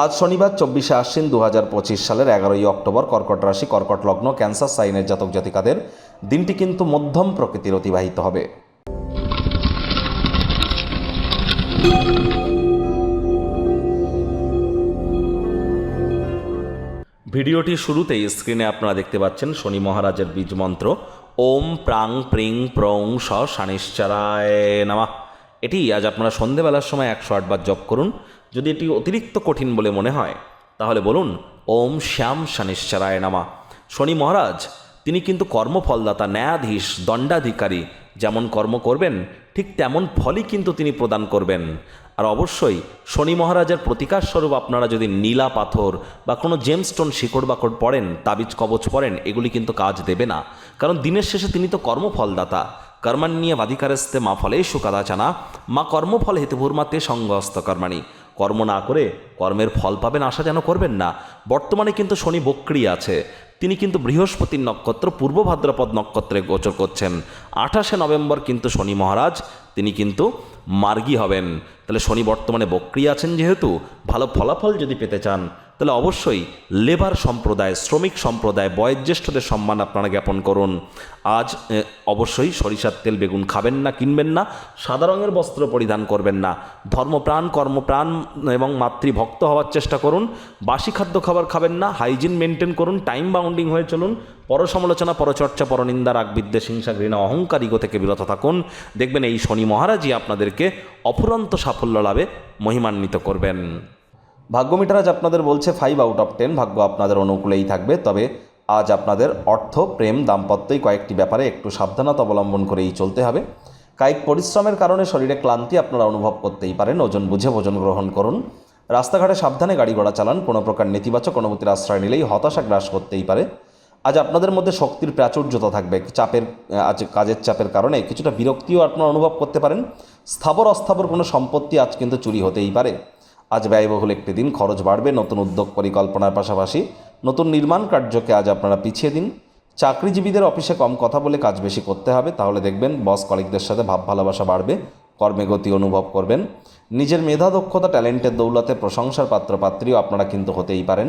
আজ শনিবার চব্বিশে আশ্বিন দু হাজার পঁচিশ সালের এগারোই অক্টোবর কর্কট রাশি, কর্কট লগ্ন, ক্যান্সার, সাইনের জাতক জাতিকাদের দিনটি কিন্তু মধ্যম প্রকৃতির অতিবাহিত হবে। ভিডিওটির শুরুতেই স্ক্রিনে আপনারা দেখতে পাচ্ছেন শনি মহারাজের বীজ মন্ত্র, ওম প্রাং প্রিং প্রং স শানিশ্চারায় নামা। এটি আজ আপনারা সন্ধেবেলার সময় একশো আটবার জপ করুন। যদি এটি অতিরিক্ত কঠিন বলে মনে হয়, তাহলে বলুন, ওম শ্যাম শানিশ্চারায় নামা। শনি মহারাজ, তিনি কিন্তু কর্মফলদাতা, ন্যায়াধীশ, দণ্ডাধিকারী, যেমন কর্ম করবেন, ঠিক তেমন ফলই কিন্তু তিনি প্রদান করবেন। আর অবশ্যই, শনি মহারাজের প্রতিকার স্বরূপ আপনারা যদি নীলা পাথর বা কোনো জেমস্টোন শিকড় বাকড় পড়েন, তাবিজ কবচ পড়েন, এগুলি কিন্তু কাজ দেবে না। কারণ দিনের শেষে তিনি তো কর্মফলদাতা। কর্মান্নিয় বাধিকারস্তে মা ফলেষু কাদাচানা, মা কর্মফল হেতুভূর্মাতে সঙ্গস্ত কর্মাণী। কর্ম না করে কর্মের ফল পাবেন আশা যেন করবেন না। বর্তমানে কিন্তু শনি বক্রি আছে। তিনি কিন্তু বৃহস্পতির নক্ষত্র, পূর্ব ভাদ্রপদ নক্ষত্রে গোচর করছেন। আঠাশে নভেম্বর কিন্তু শনি মহারাজ তিনি কিন্তু মার্গী হবেন। তাহলে শনি বর্তমানে বক্রি আছেন যেহেতু, ভালো ফলাফল যদি পেতে চান, তাহলে অবশ্যই লেবার সম্প্রদায়, শ্রমিক সম্প্রদায়, বয়োজ্যেষ্ঠদের সম্মান আপনারা জ্ঞাপন করুন। আজ অবশ্যই সরিষার তেল বেগুন খাবেন না, কিনবেন না, সাদা রঙের বস্ত্র পরিধান করবেন না। ধর্মপ্রাণ, কর্মপ্রাণ এবং মাতৃভক্ত হওয়ার চেষ্টা করুন। বাসি খাদ্য খাবার খাবেন না, হাইজিন মেনটেন করুন, টাইম বাউন্ডিং হয়ে চলুন। পরসমালোচনা, পরচর্চা, পরনিন্দা রাগ বিদ্বেষ হিংসা, ঘৃণা, অহংকার, ইগো থেকে বিরত থাকুন। দেখবেন এই শনি মহারাজই আপনাদেরকে অফুরন্ত সাফল্য লাভে মহিমান্বিত করবেন। ভাগ্য মিটারাজ আপনাদের বলছে ফাইভ আউট অফ টেন ভাগ্য আপনাদের অনুকূলেই থাকবে, তবে আজ আপনাদের অর্থ, প্রেম, দাম্পত্যই কয়েকটি ব্যাপারে একটু সাবধানতা অবলম্বন করেই চলতে হবে। কায়িক পরিশ্রমের কারণে শরীরে ক্লান্তি আপনারা অনুভব করতেই পারেন, ওজন বুঝে ভোজন গ্রহণ করুন। রাস্তাঘাটে সাবধানে গাড়ি ঘোড়া চালান, কোনো প্রকার নেতিবাচক অনুভূতির আশ্রয় নিলেই হতাশা গ্রাস করতেই পারে। আজ আপনাদের মধ্যে শক্তির প্রাচুর্যতা থাকবে, চাপের আজ কাজের চাপের কারণে। কিছুটা বিরক্তিও আপনারা অনুভব করতে পারেন। স্থাবর অস্থাবর কোনো সম্পত্তি আজ কিন্তু চুরি হতেই পারে। আজ ব্যয়বহুল একটি দিন, খরচ বাড়বে, নতুন উদ্যোগ পরিকল্পনার পাশাপাশি নতুন নির্মাণ কার্যকে আজ আপনারা পিছিয়ে দিন। চাকরিজীবীদের অফিসে কম কথা বলে কাজ বেশি করতে হবে, তাহলে দেখবেন বস কলিগদের সাথে ভাব ভালোবাসা বাড়বে, কর্মে গতি অনুভব করবেন। নিজের মেধা দক্ষতা, ট্যালেন্টের দৌলতে প্রশংসার পাত্রপাত্রীও আপনারা কিন্তু হতেই পারেন।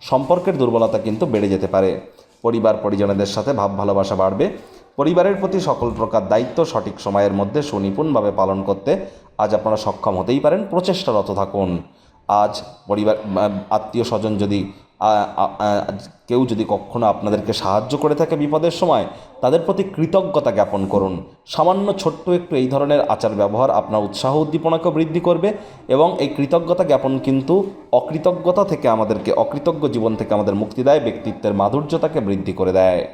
সম্পর্কের দুর্বলতা কিন্তু বেড়ে যেতে পারে। পরিবার পরিজনেদের সাথে ভাব ভালোবাসা বাড়বে। পরিবারের প্রতি সকল প্রকার দায়িত্ব সঠিক সময়ের মধ্যে সুনিপুণভাবে পালন করতে আজ আপনারা সক্ষম হতেই পারেন। প্রচেষ্টারত থাকুন। আজ পরিবার আত্মীয় স্বজন যদি কেউ যদি কখনো আপনাদেরকে সাহায্য করে থাকে বিপদের সময়, তাদের প্রতি কৃতজ্ঞতা জ্ঞাপন করুন। সামান্য ছোট্ট একটু এই ধরনের আচার ব্যবহার আপনার উৎসাহ উদ্দীপনাকে বৃদ্ধি করবে এবং এই কৃতজ্ঞতা জ্ঞাপন কিন্তু অকৃতজ্ঞতা থেকে আমাদেরকে, অকৃতজ্ঞ জীবন থেকে আমাদের মুক্তি দেয়, ব্যক্তিত্বের মাধুর্যতাকে বৃদ্ধি করে দেয়।